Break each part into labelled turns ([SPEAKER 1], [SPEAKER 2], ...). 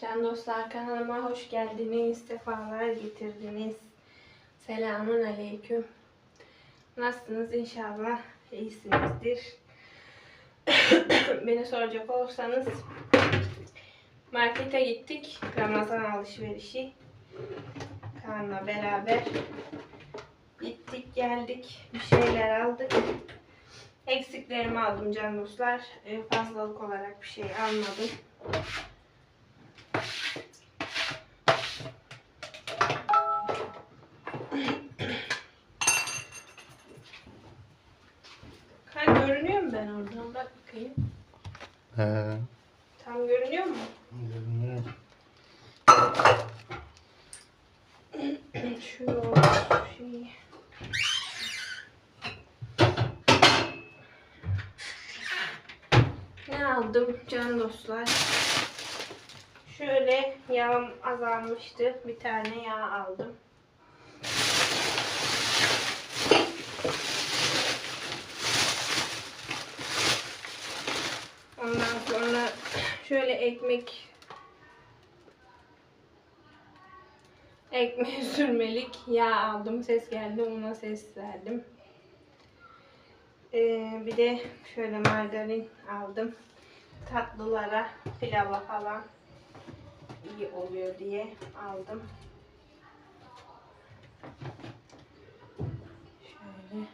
[SPEAKER 1] Can dostlar kanalıma hoş geldiniz. Sefalar getirdiniz. Selamun aleyküm. Nasılsınız? İnşallah iyisinizdir. Beni soracak olursanız markete gittik. Ramazan alışverişi. Kaan'la beraber gittik geldik. Bir şeyler aldık. Eksiklerimi aldım can dostlar. Ee, Fazlalık olarak bir şey almadım. Ha görünüyor mu ben oradan? Bak bakayım.
[SPEAKER 2] He.
[SPEAKER 1] Tam görünüyor mu?
[SPEAKER 2] Görünüyor.
[SPEAKER 1] Şu şey. Ne aldım can dostlar? Şöyle yağım azalmıştı. Bir tane yağ aldım. Ondan sonra şöyle ekmek ekmeğe sürmelik yağ aldım. Ses geldi ona ses verdim. Ee, bir de şöyle margarin aldım. Tatlılara, pilava falan iyi oluyor diye aldım. Şöyle.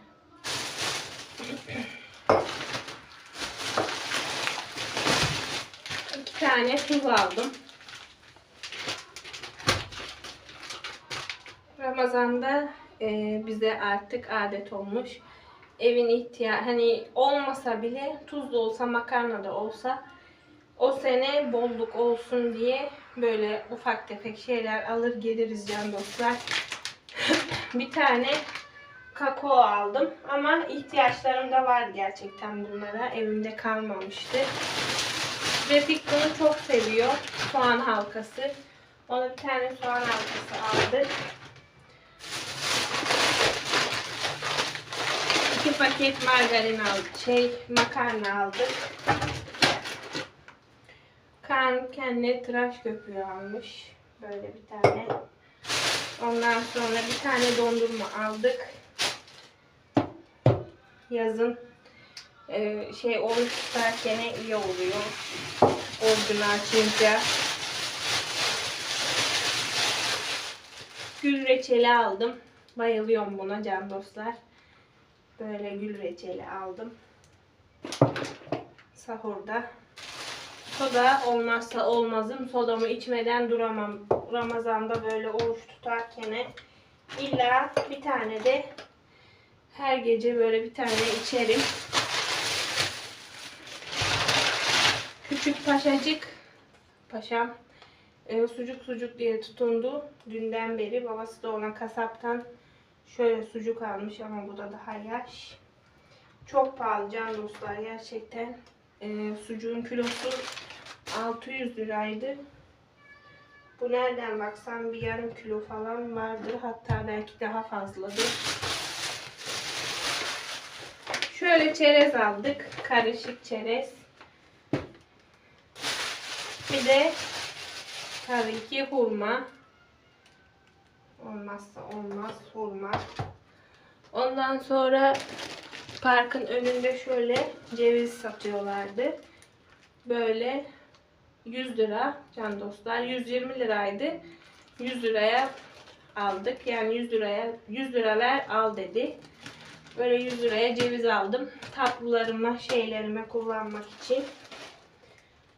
[SPEAKER 1] İki tane tuz aldım. Ramazan'da e, bize artık adet olmuş. Evin ihtiya hani olmasa bile tuzlu olsa makarna da olsa o sene bolluk olsun diye böyle ufak tefek şeyler alır geliriz can dostlar. bir tane kakao aldım ama ihtiyaçlarım da var gerçekten bunlara. Evimde kalmamıştı. Refik bunu çok seviyor. Soğan halkası. Ona bir tane soğan halkası aldık. Paket margarin aldık. Şey makarna aldık. Kaan kendine tıraş köpüğü almış. Böyle bir tane. Ondan sonra bir tane dondurma aldık. Yazın e, şey oruç tutarken iyi oluyor. Orucunu açınca. Gül reçeli aldım. Bayılıyorum buna can dostlar. Böyle gül reçeli aldım. Sahurda. Soda olmazsa olmazım. Sodamı içmeden duramam. Ramazan'da böyle oruç tutarken illa bir tane de her gece böyle bir tane içerim. Küçük paşacık paşam e, sucuk sucuk diye tutundu. Dünden beri babası da ona kasaptan şöyle sucuk almış ama bu da daha yaş. Çok pahalı can dostlar gerçekten. E, sucuğun kilosu 600 liraydı. Bu nereden baksan bir yarım kilo falan vardır. Hatta belki daha fazladır. Şöyle çerez aldık. Karışık çerez. Bir de tabii ki hurma. Olmazsa olmaz hurma. Ondan sonra parkın önünde şöyle ceviz satıyorlardı. Böyle 100 lira can dostlar. 120 liraydı. 100 liraya aldık. Yani 100 liraya 100 lira ver al dedi. Böyle 100 liraya ceviz aldım. Tatlılarıma, şeylerime kullanmak için.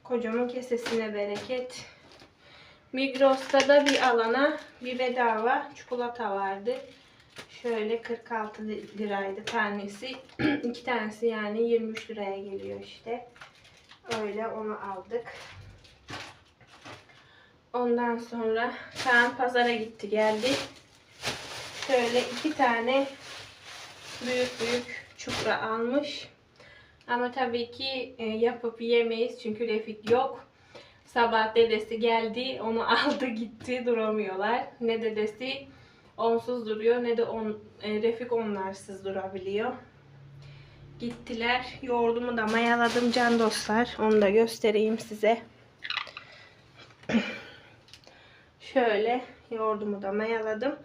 [SPEAKER 1] Kocamın kesesine bereket. Migros'ta da bir alana bir bedava çikolata vardı. Şöyle 46 liraydı tanesi. İki tanesi yani 23 liraya geliyor işte. Öyle onu aldık. Ondan sonra Kaan pazara gitti geldi. Şöyle iki tane büyük büyük çupra almış. Ama tabii ki e, yapıp yemeyiz çünkü Refik yok. Sabah dedesi geldi, onu aldı gitti, duramıyorlar. Ne dedesi onsuz duruyor ne de on, e, Refik onlarsız durabiliyor. gittiler. Yoğurdumu da mayaladım can dostlar. Onu da göstereyim size. Şöyle yoğurdumu da mayaladım.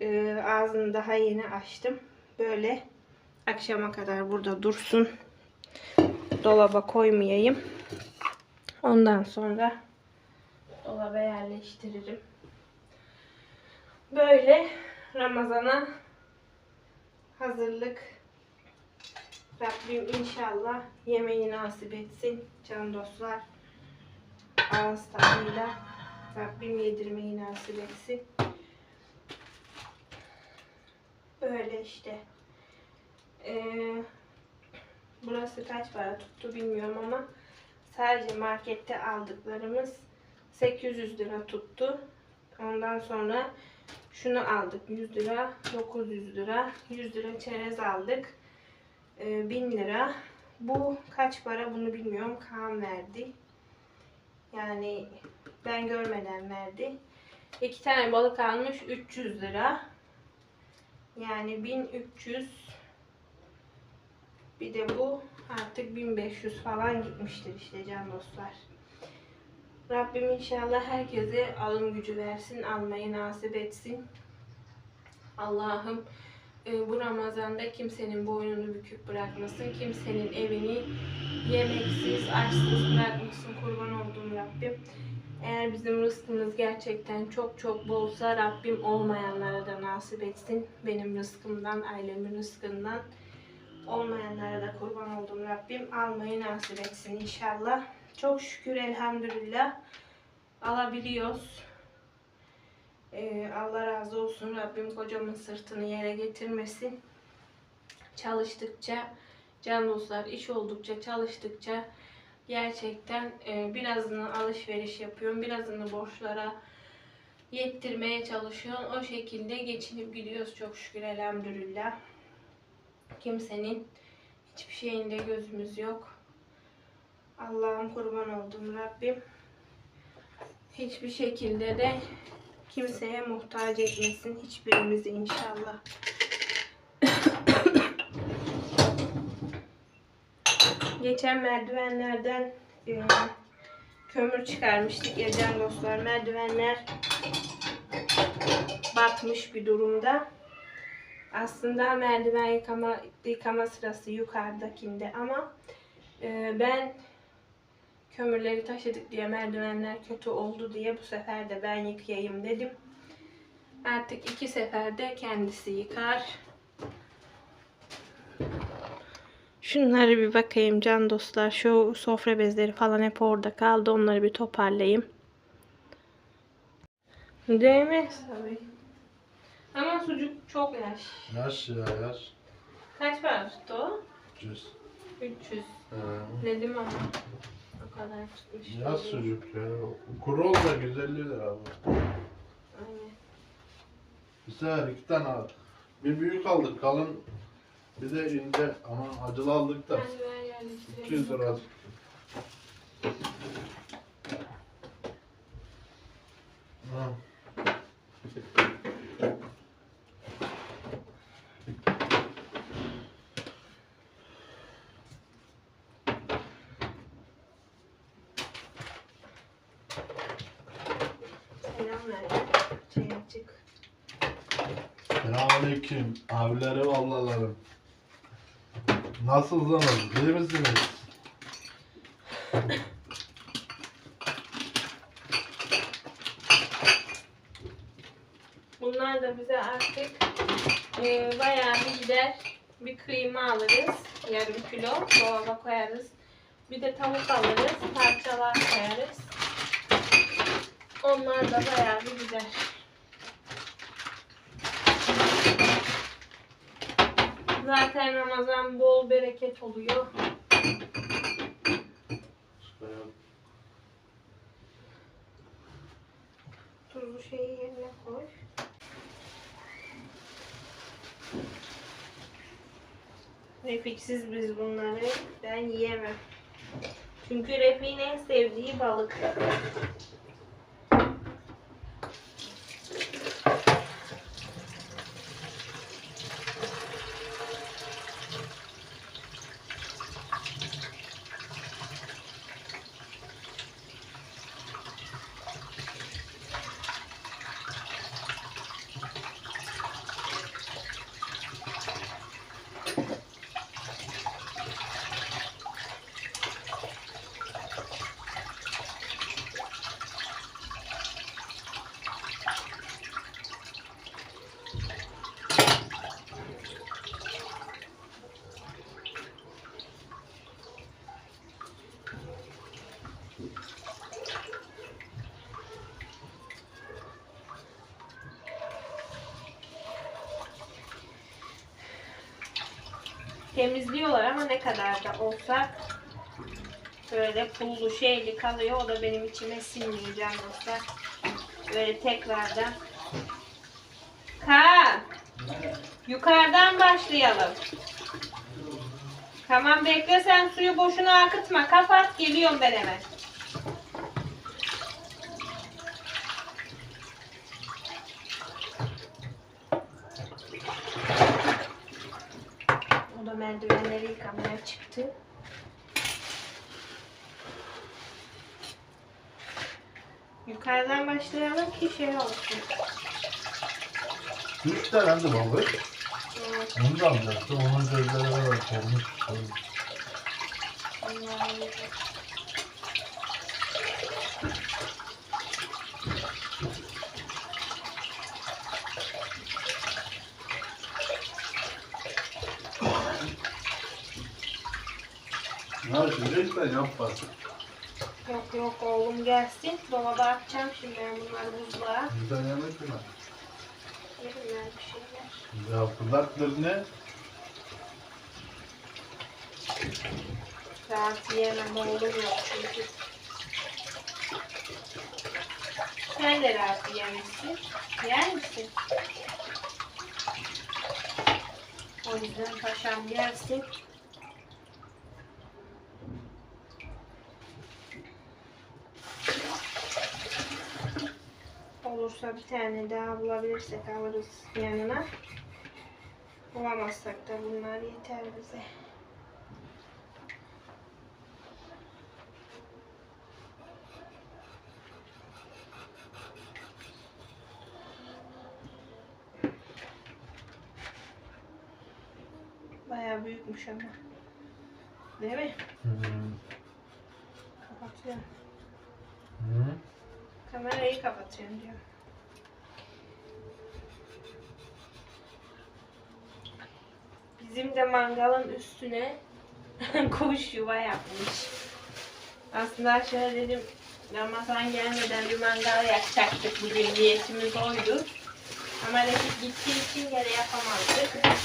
[SPEAKER 1] Ee, ağzını daha yeni açtım. Böyle akşama kadar burada dursun. Dolaba koymayayım. Ondan sonra dolaba yerleştiririm. Böyle Ramazan'a hazırlık. Rabbim inşallah yemeği nasip etsin can dostlar. Ağız tadıyla Rabbim yedirmeyi nasip etsin. Böyle işte. Ee, burası kaç para tuttu bilmiyorum ama sadece markette aldıklarımız 800 lira tuttu. Ondan sonra şunu aldık 100 lira, 900 lira, 100 lira çerez aldık. Ee, 1000 lira. Bu kaç para bunu bilmiyorum. Kaan verdi. Yani ben görmeden verdi. İki tane balık almış 300 lira. Yani 1300 bir de bu artık 1500 falan gitmiştir işte can dostlar. Rabbim inşallah herkese alım gücü versin, almayı nasip etsin. Allah'ım e, bu Ramazan'da kimsenin boynunu büküp bırakmasın, kimsenin evini yemeksiz, açsız bırakmasın kurban olduğum Rabbim. Eğer bizim rızkımız gerçekten çok çok bolsa Rabbim olmayanlara da nasip etsin. Benim rızkımdan, ailemin rızkından olmayanlara da kurban olduğum Rabbim almayı nasip etsin inşallah. Çok şükür elhamdülillah alabiliyoruz. Ee, Allah razı olsun. Rabbim kocamın sırtını yere getirmesin. Çalıştıkça, can dostlar iş oldukça, çalıştıkça gerçekten e, birazını alışveriş yapıyorum. Birazını borçlara yettirmeye çalışıyorum. O şekilde geçinip gidiyoruz çok şükür elhamdülillah. Kimsenin hiçbir şeyinde gözümüz yok. Allah'ım kurban oldum Rabbim. Hiçbir şekilde de kimseye muhtaç etmesin hiçbirimizi inşallah. Geçen merdivenlerden e, kömür çıkarmıştık ya can dostlar. Merdivenler batmış bir durumda. Aslında merdiven yıkama, yıkama sırası yukarıdakinde ama e, ben kömürleri taşıdık diye merdivenler kötü oldu diye bu sefer de ben yıkayayım dedim. Artık iki seferde kendisi yıkar. Şunları bir bakayım can dostlar. Şu sofra bezleri falan hep orada kaldı. Onları bir toparlayayım. Değmez tabii. Ama sucuk çok yaş.
[SPEAKER 2] Yaş ya yaş.
[SPEAKER 1] Kaç para tuttu o?
[SPEAKER 2] 300.
[SPEAKER 1] 300.
[SPEAKER 2] Ee,
[SPEAKER 1] Dedim ama. O kadar tutmuş. değil.
[SPEAKER 2] sucuk ya. Kuru olsa 150 lira bu.
[SPEAKER 1] Aynen.
[SPEAKER 2] Bir sefer iki tane aldık. Bir büyük aldık kalın. Bir de ince ama acılı aldık da.
[SPEAKER 1] Hadi ver yerleştirelim.
[SPEAKER 2] 200 lira. Selamünaleyküm. Abileri vallalarım. Nasılsınız? İyi misiniz?
[SPEAKER 1] Bunlar da bize artık e, bayağı bir gider. Bir kıyma alırız. Yarım kilo. Dolaba koyarız. Bir de tavuk alırız. Parçalar koyarız. Onlar da bayağı bir gider. Zaten Ramazan bol bereket oluyor. Tuzlu şeyi yerine koy. Refiksiz biz bunları ben yiyemem. Çünkü Refik'in en sevdiği balık. Temizliyorlar ama ne kadar da olsa böyle pullu şeyli kalıyor. O da benim içime can dostlar. Böyle tekrardan. Kaan. Yukarıdan başlayalım. Tamam bekle sen suyu boşuna akıtma. Kapat geliyorum ben hemen. Merdivenleri yıkamaya çıktı. Yukarıdan başlayalım ki şey olsun.
[SPEAKER 2] Üç tane de balık.
[SPEAKER 1] Evet,
[SPEAKER 2] Onu da alacaktı. Onun gözleri var. Olmuş.
[SPEAKER 1] onlar yiyecek.
[SPEAKER 2] Ya şimdilikten yap bak.
[SPEAKER 1] Yok yok oğlum gelsin. Dolaba atacağım şimdi ben bunları buzluğa.
[SPEAKER 2] Güzel yemek mi?
[SPEAKER 1] Yerimler bir şeyler.
[SPEAKER 2] Ya kulakları ne?
[SPEAKER 1] Rahat yiyemem oğlum yok çünkü. Sen de rahat yiyemezsin. Yer misin? O yüzden paşam gelsin. Olursa bir tane daha bulabilirsek alırız yanına. Bulamazsak da bunlar yeter bize. Bayağı büyükmüş ama. Değil mi?
[SPEAKER 2] Hmm.
[SPEAKER 1] Kapatıyorum.
[SPEAKER 2] Hı.
[SPEAKER 1] Kamerayı kapatıyorum diyor. Bizim de mangalın üstüne kuş yuva yapmış. Aslında şöyle dedim Ramazan gelmeden bir mangal yakacaktık bugün niyetimiz oydu. Ama Refik gittiği için gene yapamazdık.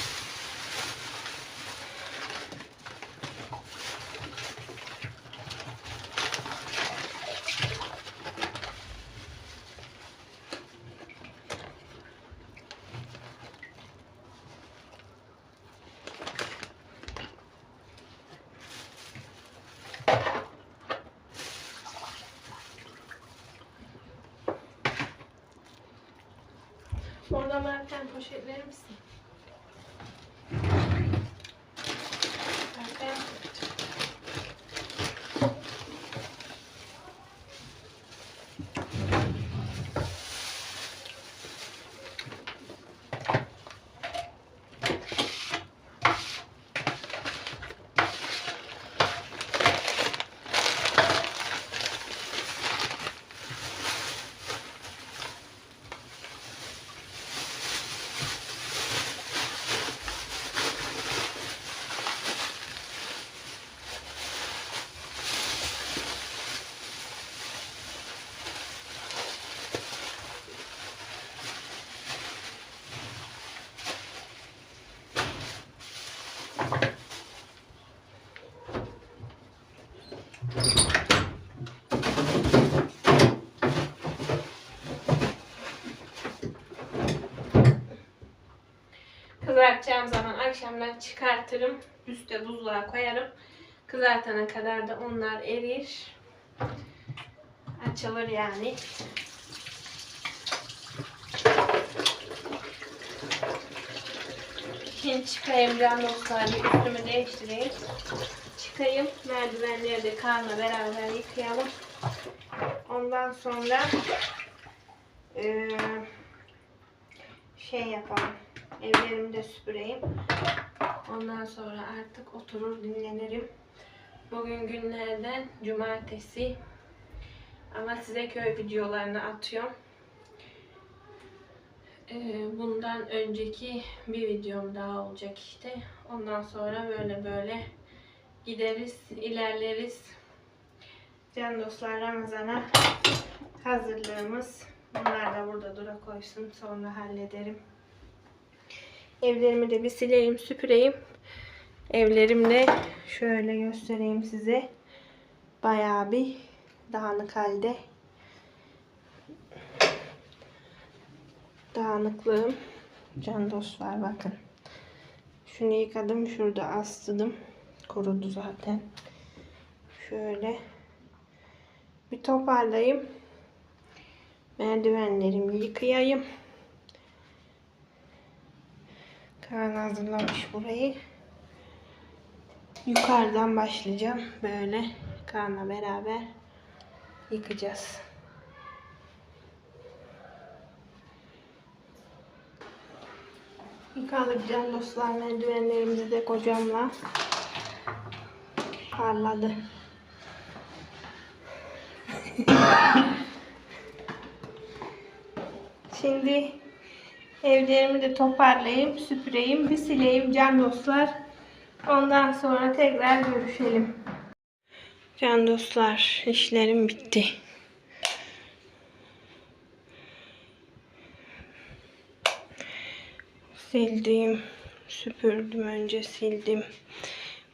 [SPEAKER 1] Oradan bana bir poşet verir misin? Zaten Kızartacağım zaman akşamdan çıkartırım. Üste buzluğa koyarım. Kızartana kadar da onlar erir. Açılır yani. Şimdi çıkayım can dostlar. Bir üstümü değiştireyim. Çıkayım. Merdivenleri de Kaan'la beraber yıkayalım. Ondan sonra eee, şey yapalım. Evlerimi de süpüreyim. Ondan sonra artık oturur dinlenirim. Bugün günlerden cumartesi. Ama size köy videolarını atıyorum. Ee, bundan önceki bir videom daha olacak işte. Ondan sonra böyle böyle gideriz, ilerleriz. Can dostlar Ramazan'a hazırlığımız. Bunlar da burada dura koysun. Sonra hallederim. Evlerimi de bir sileyim, süpüreyim. Evlerimde şöyle göstereyim size. Bayağı bir dağınık halde. Dağınıklığım. Can dostlar bakın. Şunu yıkadım. Şurada astırdım. Kurudu zaten. Şöyle bir toparlayayım. Merdivenlerimi yıkayayım. Kaan hazırlamış burayı. Yukarıdan başlayacağım. Böyle Kaan'la beraber yıkacağız. Yıkadık can dostlar merdivenlerimizi de kocamla parladı. Şimdi evlerimi de toparlayayım, süpüreyim, bir sileyim can dostlar. Ondan sonra tekrar görüşelim. Can dostlar, işlerim bitti. Sildim, süpürdüm önce sildim.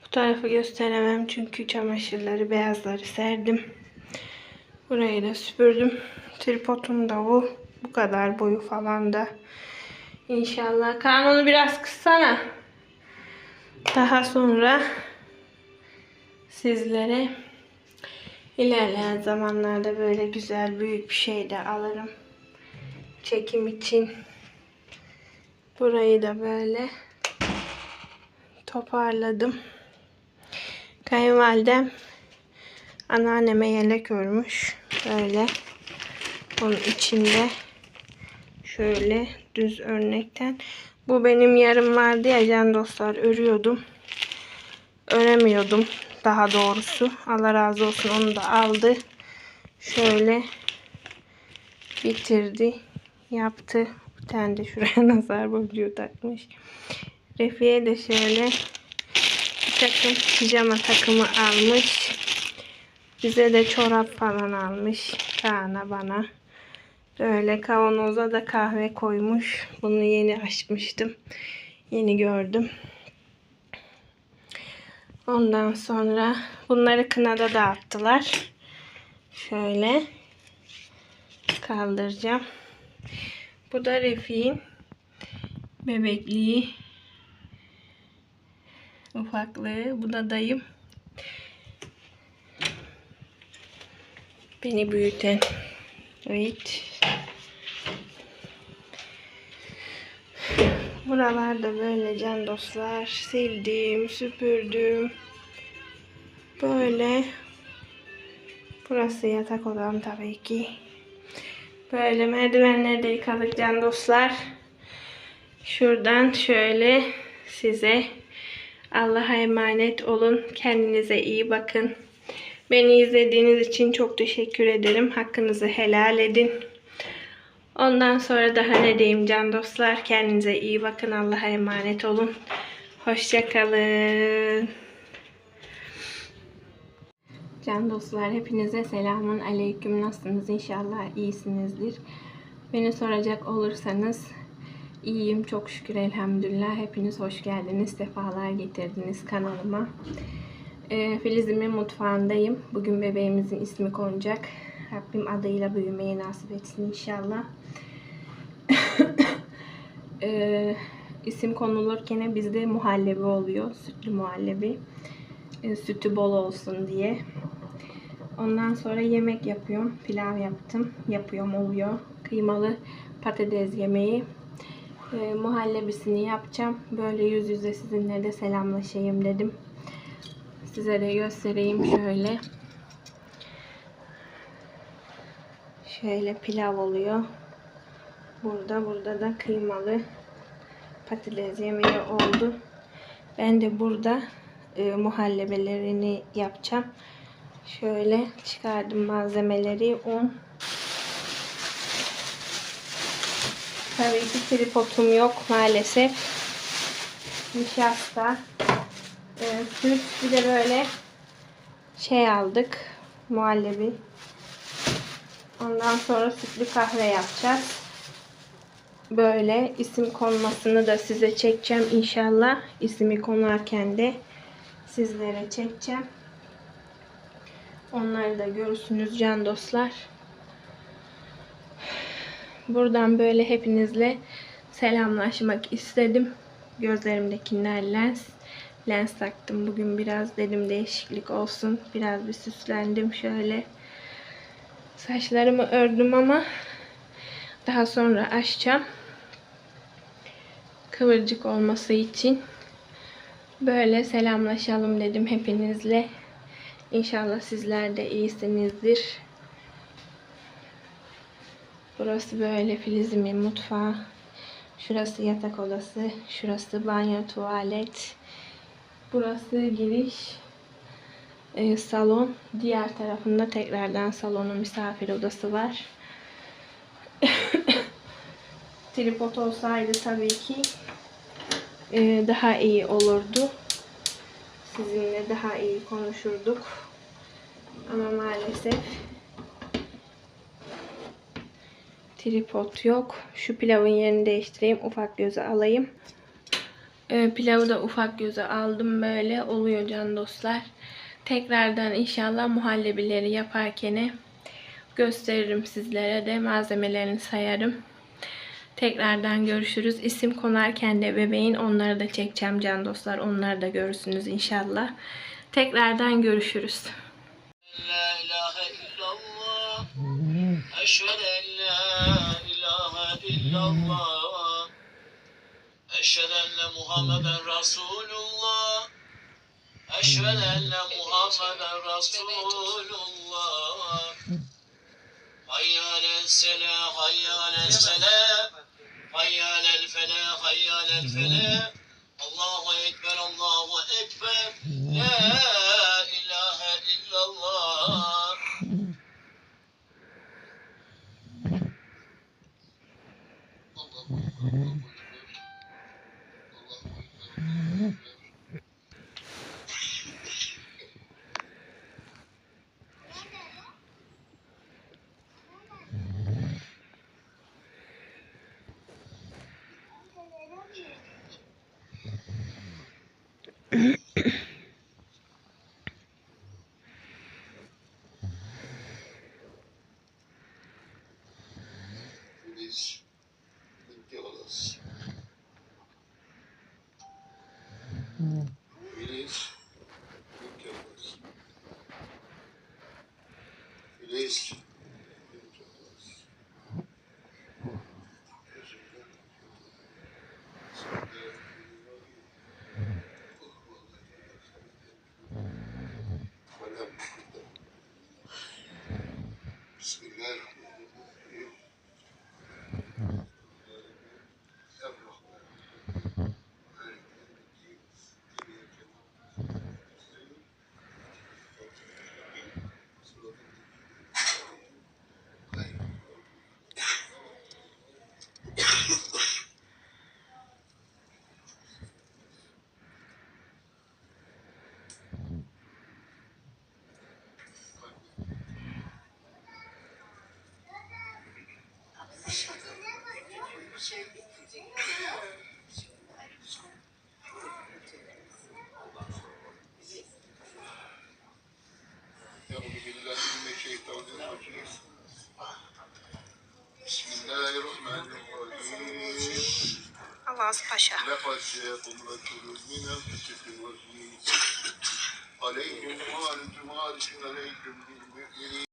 [SPEAKER 1] Bu tarafı gösteremem çünkü çamaşırları, beyazları serdim. Burayı da süpürdüm. Tripodum da bu. Bu kadar boyu falan da. İnşallah. Kanunu biraz kıssana. Daha sonra sizlere ilerleyen zamanlarda böyle güzel büyük bir şey de alırım. Çekim için. Burayı da böyle toparladım. Kayınvalidem anneanneme yelek örmüş. Böyle. Onun içinde şöyle düz örnekten. Bu benim yarım vardı ya can dostlar örüyordum. Öremiyordum daha doğrusu. Allah razı olsun onu da aldı. Şöyle bitirdi. Yaptı. Bir tane de şuraya nazar boncuğu takmış. Refiye de şöyle bir takım pijama takımı almış. Bize de çorap falan almış. Kaan'a bana. Böyle kavanoza da kahve koymuş. Bunu yeni açmıştım. Yeni gördüm. Ondan sonra bunları kınada dağıttılar. Şöyle kaldıracağım. Bu da Refik'in bebekliği. Ufaklığı. Bu da dayım. Beni büyüten. Evet. Buralarda böyle can dostlar. Sildim, süpürdüm. Böyle. Burası yatak odam tabii ki. Böyle merdivenleri de yıkadık can dostlar. Şuradan şöyle size Allah'a emanet olun. Kendinize iyi bakın. Beni izlediğiniz için çok teşekkür ederim. Hakkınızı helal edin. Ondan sonra daha ne diyeyim can dostlar. Kendinize iyi bakın. Allah'a emanet olun. Hoşçakalın. Can dostlar hepinize selamun aleyküm. Nasılsınız? İnşallah iyisinizdir. Beni soracak olursanız iyiyim. Çok şükür elhamdülillah. Hepiniz hoş geldiniz. Sefalar getirdiniz kanalıma. Ee, Filiz'imin mutfağındayım. Bugün bebeğimizin ismi konacak. Rabbim adıyla büyümeyi nasip etsin inşallah. ee, isim konulurken bizde muhallebi oluyor. Sütlü muhallebi. Ee, sütü bol olsun diye. Ondan sonra yemek yapıyorum. Pilav yaptım. Yapıyorum oluyor. Kıymalı patates yemeği. Ee, muhallebisini yapacağım. Böyle yüz yüze sizinle de selamlaşayım dedim. Size de göstereyim şöyle. Şöyle pilav oluyor. Burada burada da kıymalı patates yemeği oldu. Ben de burada e, muhallebelerini yapacağım. Şöyle çıkardım malzemeleri. Un. Tabii ki tripodum yok maalesef. Nişasta. E, süt. Bir de böyle şey aldık. Muhallebi. Ondan sonra sütlü kahve yapacağız. Böyle isim konmasını da size çekeceğim inşallah. İsmi konarken de sizlere çekeceğim. Onları da görürsünüz can dostlar. Buradan böyle hepinizle selamlaşmak istedim. Gözlerimdekiler lens. Lens taktım. Bugün biraz dedim değişiklik olsun. Biraz bir süslendim şöyle. Saçlarımı ördüm ama daha sonra açacağım. Kıvırcık olması için böyle selamlaşalım dedim hepinizle. İnşallah sizler de iyisinizdir. Burası böyle Filiz'imin mutfağı. Şurası yatak odası. Şurası banyo, tuvalet. Burası giriş. E, salon. Diğer tarafında tekrardan salonun misafir odası var. Tripod olsaydı tabii ki e, daha iyi olurdu. Sizinle daha iyi konuşurduk. Ama maalesef tripod yok. Şu pilavın yerini değiştireyim. Ufak göze alayım. Ee, pilavı da ufak göze aldım. Böyle oluyor can dostlar. Tekrardan inşallah muhallebileri yaparken gösteririm sizlere de malzemelerini sayarım. Tekrardan görüşürüz. İsim konarken de bebeğin onları da çekeceğim can dostlar. Onları da görürsünüz inşallah. Tekrardan görüşürüz.
[SPEAKER 3] Eşhedü en la Muhammeden Resulullah Eşved enne Muhammeden Resulullah. Hayyâlen selâ, hayyâlen selâ. Hayyâlen felâ, hayyâlen felâ. Allahu Ekber, Allahu Ekber. La
[SPEAKER 1] Allah'a